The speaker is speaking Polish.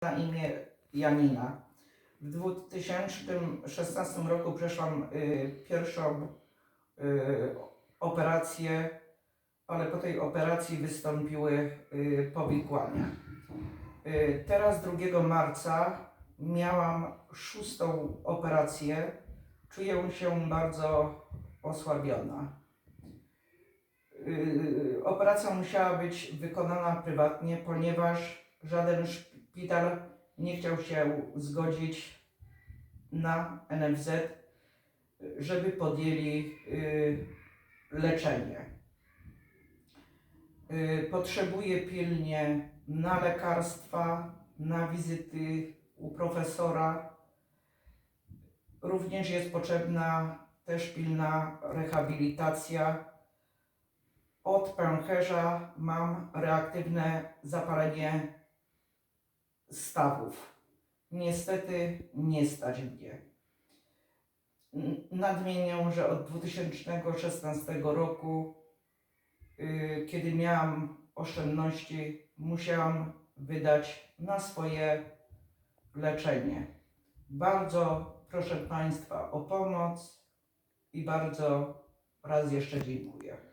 na imię Janina. W 2016 roku przeszłam y, pierwszą y, operację, ale po tej operacji wystąpiły y, powikłania. Y, teraz 2 marca miałam szóstą operację. Czuję się bardzo osłabiona. Y, Operacja musiała być wykonana prywatnie, ponieważ żaden szpital nie chciał się zgodzić na NFZ, żeby podjęli y, leczenie. Y, Potrzebuję pilnie na lekarstwa, na wizyty u profesora. Również jest potrzebna też pilna rehabilitacja. Od pęcherza mam reaktywne zapalenie stawów. Niestety nie stać mnie. Nadmienię, że od 2016 roku, y, kiedy miałam oszczędności, musiałam wydać na swoje leczenie. Bardzo proszę Państwa o pomoc i bardzo raz jeszcze dziękuję.